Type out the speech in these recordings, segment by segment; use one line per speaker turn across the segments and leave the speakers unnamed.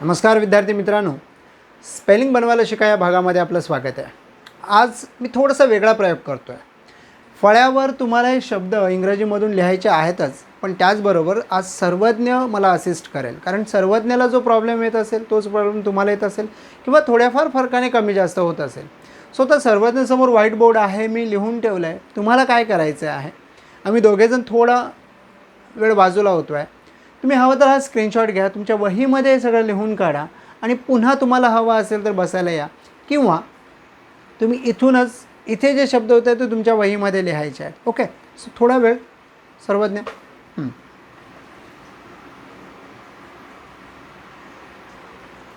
नमस्कार विद्यार्थी मित्रांनो. स्पेलिंग बनवायला शिका या भागामध्ये आपलं स्वागत आहे. आज मी थोडासा वेगळा प्रयोग करतो आहे फळ्यावर तुम्हाला हे शब्द इंग्रजीमधून लिहायचे आहेतच पण त्याचबरोबर आज सर्वज्ञ मला असिस्ट करेल. कारण सर्वज्ञाला जो प्रॉब्लेम येत असेल तोच प्रॉब्लेम तुम्हाला येत असेल किंवा थोड्याफार फरकाने कमी जास्त होत असेल. सो तर सर्वज्ञसमोर व्हाईट बोर्ड आहे मी लिहून ठेवलं आहे तुम्हाला काय करायचं आहे? आम्ही दोघेजण थोडा वेळ बाजूला होतो आहे तुम्ही हवं तर हा स्क्रीनशॉट घ्या तुमच्या वहीमध्ये सगळं लिहून काढा आणि पुन्हा तुम्हाला हवा असेल तर बसायला या. किंवा तुम्ही इथूनच इथे जे शब्द होते ते तुमच्या वहीमध्ये लिहायचे आहेत. ओके सो थोडा वेळ सर्वज्ञ.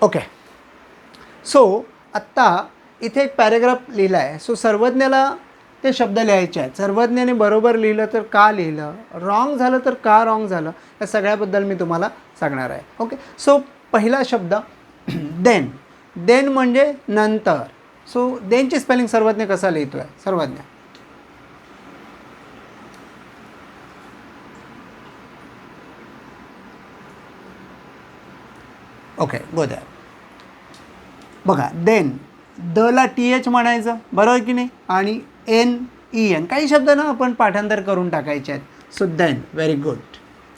ओके सो आत्ता इथे एक पॅरेग्राफ लिहिला आहे सो सर्वज्ञाला ते शब्द लिहायचे आहेत. सर्वज्ञाने बरोबर लिहिलं तर का लिहिलं? रॉंग झालं तर का रॉंग झालं? या सगळ्याबद्दल मी तुम्हाला सांगणार आहे. ओके सो पहिला शब्द देन देन म्हणजे नंतर. सो देनची स्पेलिंग सर्वज्ञ कसा लिहितो आहे सर्वज्ञ ओके गोद बघा देन द ला टी एच म्हणायचं. बरोबर की नाही? आणि एन ई एन. काही शब्द ना आपण पाठांतर करून टाकायचे आहेत. So then very good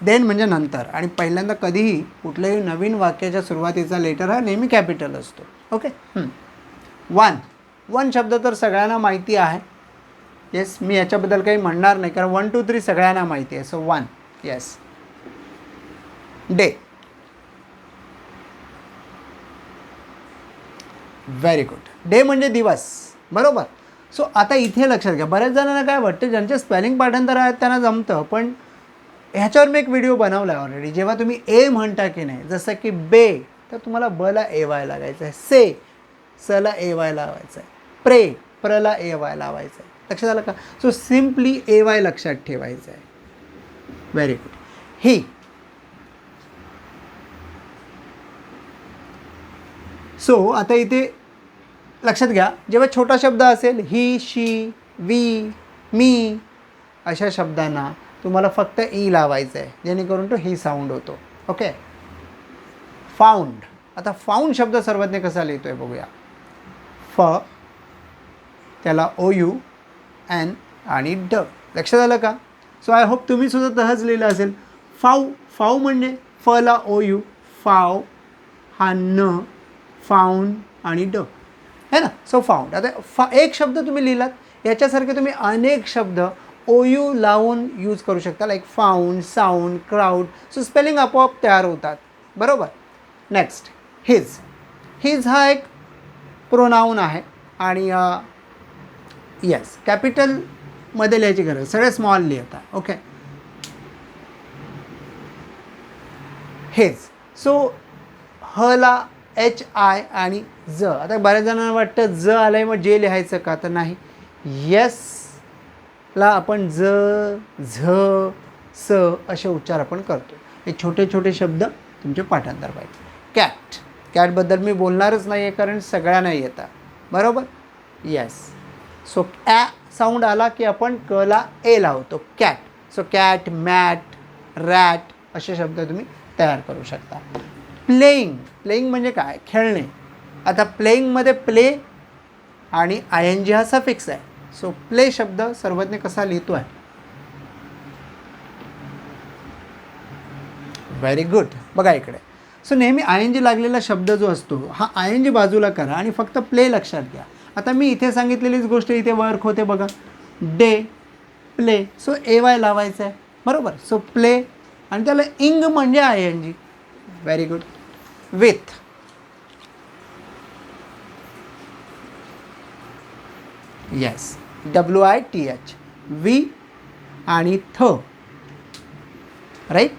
then म्हणजे नंतर. आणि पहिल्यांदा कधीही कुठल्याही नवीन वाक्याच्या सुरुवातीचा लेटर हा नेहमी कॅपिटल असतो. ओके वन वन शब्द तर सगळ्यांना माहिती आहे. येस मी याच्याबद्दल काही म्हणणार नाही कारण वन टू थ्री सगळ्यांना माहिती आहे. So one yes day very good day म्हणजे दिवस. बरोबर? सो आता इथे लक्षात घ्या. बऱ्याच जणांना काय वाटतं ज्यांचे स्पेलिंग पाठांतर आहेत त्यांना जमतं पण ह्याच्यावर मी एक व्हिडिओ बनवला आहे ऑलरेडी जेव्हा तुम्ही ए म्हणता की नाही जसं की बे तर तुम्हाला बला ए वाय लागायचं आहे से सला ए वाय लावायचं आहे प्रे प्रला ए वाय लावायचं आहे लक्षात आलं का? सो सिम्पली ए वाय लक्षात ठेवायचं आहे व्हेरी गुड ही सो आता इथे लक्षात घ्या जेव्हा छोटा शब्द असेल ही शी वी मी अशा शब्दांना तुम्हाला फक्त ई लावायचं आहे जेणेकरून तो ही साऊंड होतो. ओके फाऊंड आता फाऊंड शब्द सर्वज्ञ कसा लिहितो आहे बघूया. फ त्याला ओ यू एन आणि ड. लक्षात आलं का? सो आय होप तुम्हीसुद्धा तहज तहच लिहिलं असेल. फाऊ फाऊ म्हणजे फला ओ यू फाव हा न फाऊंड आणि ड. है ना? सो फाऊंड आता फा एक शब्द तुम्ही लिहिलात याच्यासारखे तुम्ही अनेक शब्द ओ यू लावून यूज करू शकता like found sound crowd so spelling आपोआप तयार होतात. बरोबर? नेक्स्ट हिज हिज हा एक प्रोनाऊन आहे आणि येस कॅपिटलमध्ये लिहायची गरज सगळे स्मॉल लिहिता. ओके हेज सो हला एच आय आणि ज. आता बऱ्याच जणांना वाटतं ज आलं आहे मग जे लिहायचं का? तर नाही. यसला आपण ज झ स असे उच्चार आपण करतो. हे छोटे छोटे शब्द तुमचे पाठांतर पाहिजे. कॅट. कॅटबद्दल मी बोलणारच नाही आहे कारण सगळ्यांना येतात बरोबर? येस. सो ॲ साऊंड आला की आपण कला ए लावतो. Cat. So cat mat rat असे शब्द तुम्ही तयार करू शकता. प्लेईंग प्लेईंग म्हणजे काय? खेळणे. आता प्लेईंगमध्ये प्ले आणि आय एन जी हा सफिक्स आहे. सो प्ले शब्द सर्वज्ञ कसा लिहितो आहे व्हेरी गुड बघा इकडे. सो नेहमी आय एन जी लागलेला शब्द जो असतो हा आय एन जी बाजूला करा आणि फक्त प्ले लक्षात घ्या. आता मी इथे सांगितलेलीच गोष्ट इथे वर्क होते बघा. Day play. So A Y लावायचं आहे बरोबर? So play. आणि त्याला इंग म्हणजे I N G very good with yes W I T H we आणि थ. राईट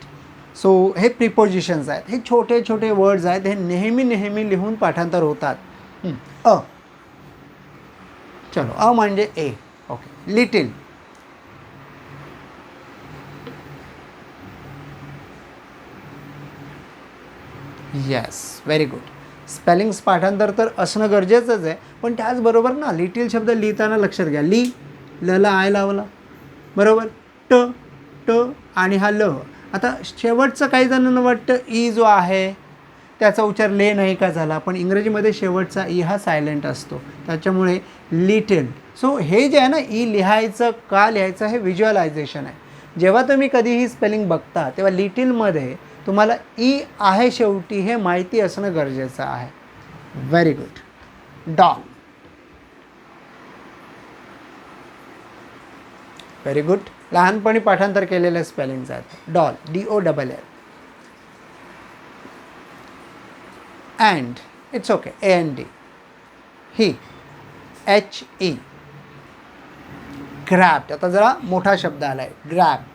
सो हे प्रिपोजिशन्स आहेत. हे छोटे छोटे वर्ड्स आहेत. हे नेहमी नेहमी लिहून पाठांतर होतात. अ. चलो. अ म्हणजे A. Okay little yes very good spellings पाठांतर तर असणं गरजेचंच आहे पण त्याचबरोबर ना लिटिल शब्द लिहिताना लक्षात घ्या. ली लला आय लावला. बरोबर? ट ट आणि हा ल. आता शेवटचं काही जणांना वाटतं ई जो आहे त्याचा उच्चार ले नाही का झाला पण इंग्रजीमध्ये शेवटचा ई हा सायलेंट असतो. त्याच्यामुळे लिटिल. सो हे जे आहे ना ई लिहायचं का लिहायचं हे व्हिज्युअलायझेशन आहे. जेव्हा तुम्ही कधीही स्पेलिंग बघता तेव्हा लिटिलमध्ये तुम्हाला ई आहे शेवटी हे माहिती असणं गरजेचं आहे. Very good dog very good लहानपणी पाठांतर केलेल्या स्पेलिंग्स आहेत doll D O double L and it's okay A N D he H E ग्रॅप्ट आता जरा मोठा शब्द आला आहे ग्रॅप्ट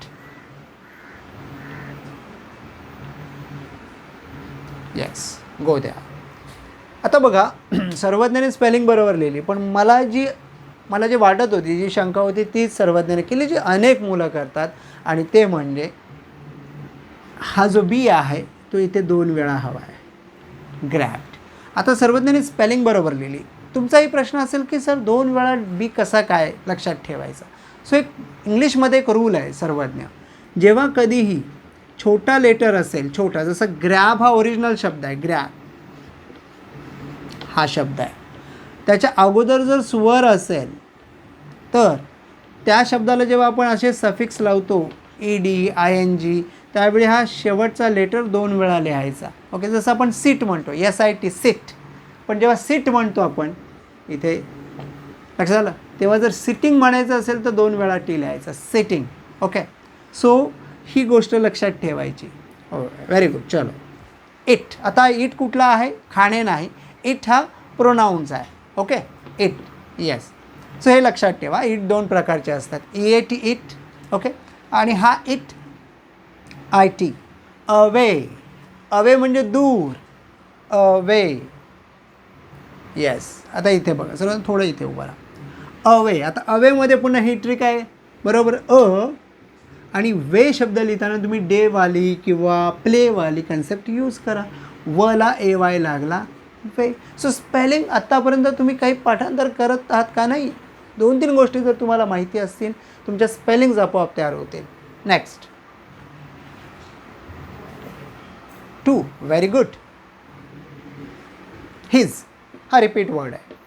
येस गो द्या आता बघा सर्वज्ञाने स्पेलिंग बरोबर लिहिली पण मला जी मला जी वाटत होती जी शंका होती तीच सर्वज्ञाने केली जी अनेक मुलं करतात. आणि ते म्हणजे हा जो बी आहे तो इथे दोन वेळा हवा आहे. ग्रॅप्ड आता सर्वज्ञाने स्पेलिंग बरोबर लिहिली. तुमचाही प्रश्न असेल की सर दोन वेळा बी कसा काय लक्षात ठेवायचा? सो एक इंग्लिशमध्ये एक रूल आहे सर्वज्ञ. जेव्हा कधीही छोटा लेटर असेल छोटा जसं ग्रॅब हा ओरिजिनल शब्द आहे ग्रॅब हा शब्द आहे. त्याच्या अगोदर जर स्वर असेल तर त्या शब्दाला जेव्हा आपण असे सफिक्स लावतो E D I N G त्यावेळी हा शेवटचा लेटर दोन वेळा लिहायचा. ओके जसं आपण सीट म्हणतो एस आय टी सीट पण जेव्हा सीट म्हणतो आपण इथे लक्षात झालं तेव्हा जर सिटिंग म्हणायचं असेल तर दोन वेळा टी लिहायचा. सिटिंग ओके सो ही गोष्ट लक्षात ठेवायची. हो व्हेरी गुड चलो. इट आता इट कुठला आहे? खाणे नाही. इट हा प्रोनाऊन्स आहे. ओके इट येस सो हे लक्षात ठेवा. इट दोन प्रकारचे असतात. E A T eat okay आणि हा it I T away. Away म्हणजे दूर. अवे. येस आता इथे बघा. सर्व थोडं इथे उभं राहा. अवे. आता अवेमध्ये पुन्हा ही ट्रिक आहे. बरोबर? अ. आणि वे शब्द लिहिताना तुम्ही डेवाली किंवा प्लेवाली कन्सेप्ट यूज करा. वला ए वाय लागला. वे सो स्पेलिंग आत्तापर्यंत तुम्ही काही पाठांतर करत आहात का नाही? दोन तीन गोष्टी जर तुम्हाला माहिती असतील तुमच्या स्पेलिंग्ज आपोआप तयार होतील. Next two very good his हा रिपीट वर्ड आहे.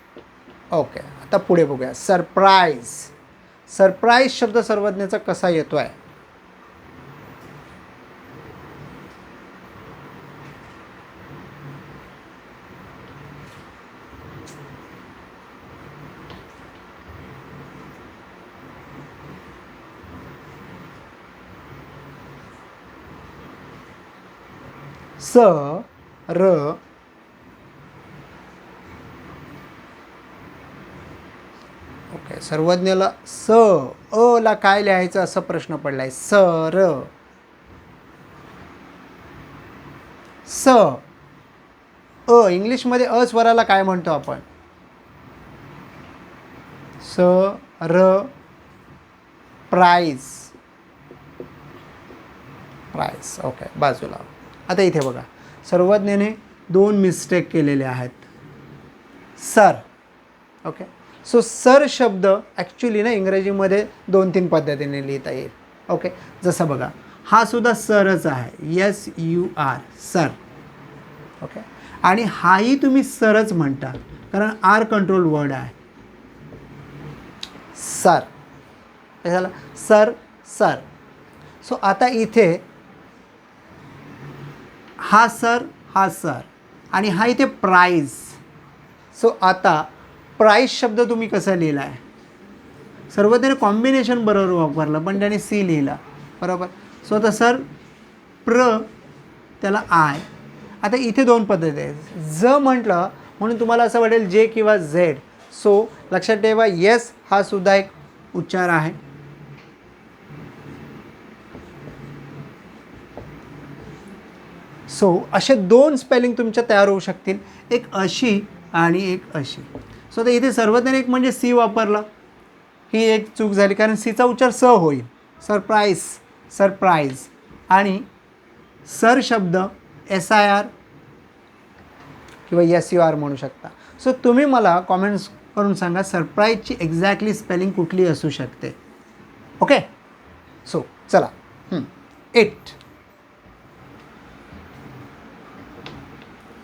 ओके आता पुढे बघूया. सरप्राईज सरप्राईज शब्द सर्वज्ञाचा कसा येतो आहे स र. ओके सर्वज्ञला स अ ला काय लिहायचं? असं प्रश्न पडलाय. स र. स अ. इंग्लिशमध्ये अ स्वराला काय म्हणतो आपण? स र. प्राईज प्राईज ओके बाजूला. आता इथे बघा. सर्वज्ञाने दोन मिस्टेक केलेले आहेत. सर. ओके सो सर शब्द ॲक्च्युली ना इंग्रजीमध्ये दोन तीन पद्धतीने लिहिता येईल. ओके जसं बघा. हा सुद्धा सरच आहे. Yes you are sir. Okay आणि हाही तुम्ही सरच म्हणता. कारण आर कंट्रोल वर्ड आहे. सर. झालं. Sir sir. सो आता इथे हा सर हा सर. आणि हा इथे प्राईज सो आता प्राईज शब्द तुम्ही कसा लिहिला आहे सर्व त्याने कॉम्बिनेशन बरोबर वापरलं पण त्याने सी लिहिला. बरोबर? सो आता सर प्र त्याला आय आता इथे दोन पद्धती आहेत. ज म्हटलं म्हणून तुम्हाला असं वाटेल जे किंवा झेड सो लक्षात ठेवा येस हा सुद्धा एक उच्चार आहे. सो असे दोन स्पेलिंग तुमच्या तयार होऊ शकतील. एक अशी आणि एक अशी. सो आता इथे सर्वजण एक म्हणजे सी वापरला. ही एक चूक झाली कारण सीचा उच्चार स होईल. सरप्राईज सरप्राईज आणि सर शब्द एस आय आर किंवा एस यू आर म्हणू शकता. सो तुम्ही मला कॉमेंट्स करून सांगा सरप्राईजची एक्झॅक्टली स्पेलिंग कुठली असू शकते. ओके सो चला. इट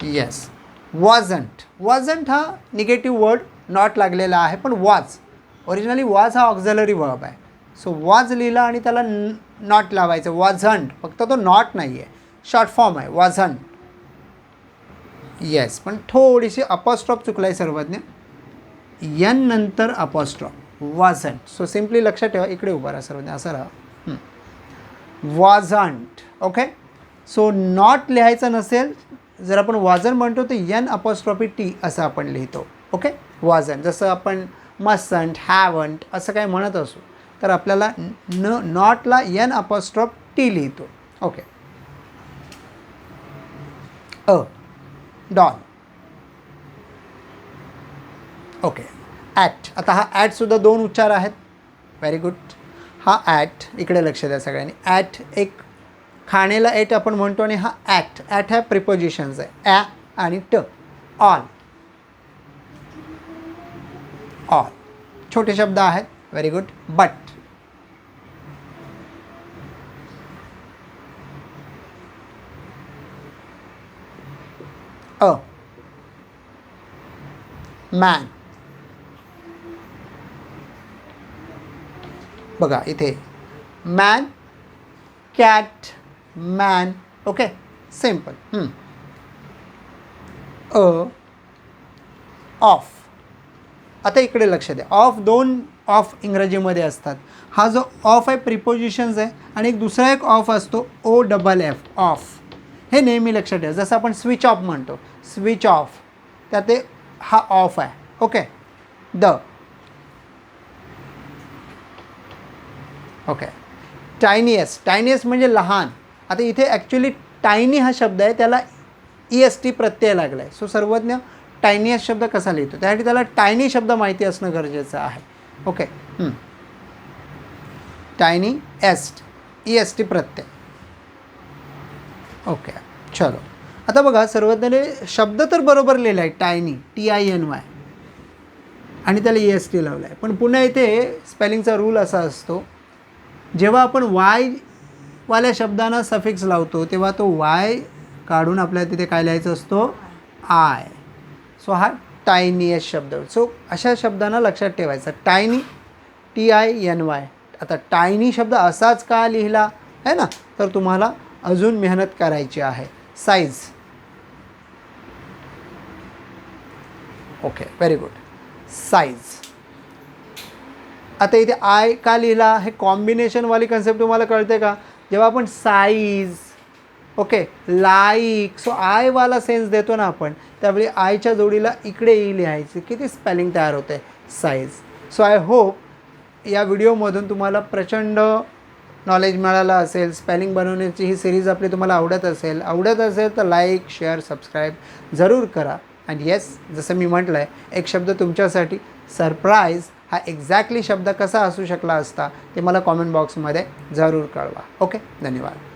येस वॉझंट वॉझंट हा निगेटिव्ह वर्ड नॉट लागलेला आहे पण वॉज ओरिजिनली वॉज हा ऑक्झलरी वर्ब आहे. सो वॉज लिहिला आणि त्याला नॉट लावायचं. वॉझंट फक्त तो नॉट नाही आहे शॉर्ट फॉर्म आहे. वॉझंट येस पण थोडीशी अपॉस्ट्रॉप चुकला आहे सर्वज्ञ. यन नंतर अपॉस्ट्रॉप वॉझंट सो सिम्पली लक्षात ठेवा. इकडे उभा राहा सर्वज्ञ. असं राहा. वॉझंट ओके सो नॉट लिहायचं नसेल जर आपण वाजन म्हणतो तर यन अपॉस्ट्रॉफी टी असं आपण लिहितो. ओके वाजन. जसं आपण मसंट हॅवंट असं काय म्हणत असू तर आपल्याला न नॉटला यन अपॉस्ट्रॉफ टी लिहितो. Okay a don. Okay at आता हा ॲटसुद्धा दोन उच्चार आहेत. व्हेरी गुड हा ॲट इकडे लक्ष द्या सगळ्यांनी. ॲट एक खाणेला एट आपण म्हणतो आणि हा ॲक्ट. ॲट ह्या प्रिपोजिशन्स आहे. ॲ आणि ट. ऑल. ऑल. छोटे शब्द आहेत. Very good but a. Man बघा इथे. Man cat man okay simple a of आता इकडे लक्ष द्या. ऑफ दोन ऑफ इंग्रजीमध्ये असतात. हा जो ऑफ आहे प्रिपोजिशन्स आहे आणि एक दुसरा एक ऑफ असतो ओ डबल एफ ऑफ हे नेहमी लक्षात ठेवा. जसं आपण स्विच ऑफ म्हणतो. स्विच ऑफ त्यात ते हा ऑफ आहे. Okay the okay tiniest tiniest म्हणजे लहान. आता इथे ॲक्च्युली टायनी हा शब्द आहे त्याला ई एस टी प्रत्यय लागला आहे सो सर्वज्ञ टायनियस शब्द कसा लिहितो? त्यासाठी त्याला टायनी शब्द माहिती असणं गरजेचं आहे. Okay tiny est E S T प्रत्यय. ओके चलो. आता बघा सर्वज्ञाने शब्द तर बरोबर लिहिला आहे tiny T I N Y आणि त्याला ई एस टी लावला आहे पण पुन्हा इथे स्पेलिंगचा रूल असा असतो जेव्हा आपण वाय वाल्या शब्दानं सफिक्स लावतो तेव्हा तो वाय काढून आपल्याला तिथे काय लिहायचं असतो? आय. सो हा टायनियस शब्द. सो अशा शब्दांना लक्षात ठेवायचा. Tiny T I N Y आता टायनी शब्द असाच का लिहिला? आहे ना? तर तुम्हाला अजून मेहनत करायची आहे. Size okay very good size आता इथे आय का लिहिला? हे कॉम्बिनेशनवाली कन्सेप्ट तुम्हाला कळते का? जेव्हा आपण साईज ओके लाईक सो आयवाला सेन्स देतो ना आपण त्यावेळी आयच्या जोडीला इकडे e ई लिहायची. किती स्पेलिंग तयार होते साईज सो आय होप या व्हिडिओमधून तुम्हाला प्रचंड नॉलेज मिळालं असेल. स्पेलिंग बनवण्याची ही सिरीज आपली तुम्हाला आवडत असेल. आवडत असेल तर लाईक शेअर सबस्क्राईब जरूर करा. अँड येस जसं मी म्हटलं आहे एक शब्द तुमच्यासाठी सरप्राईज हा एक्झॅक्टली शब्द कसा असू शकला असता ते मला कॉमेंट बॉक्समध्ये जरूर कळवा. ओके धन्यवाद.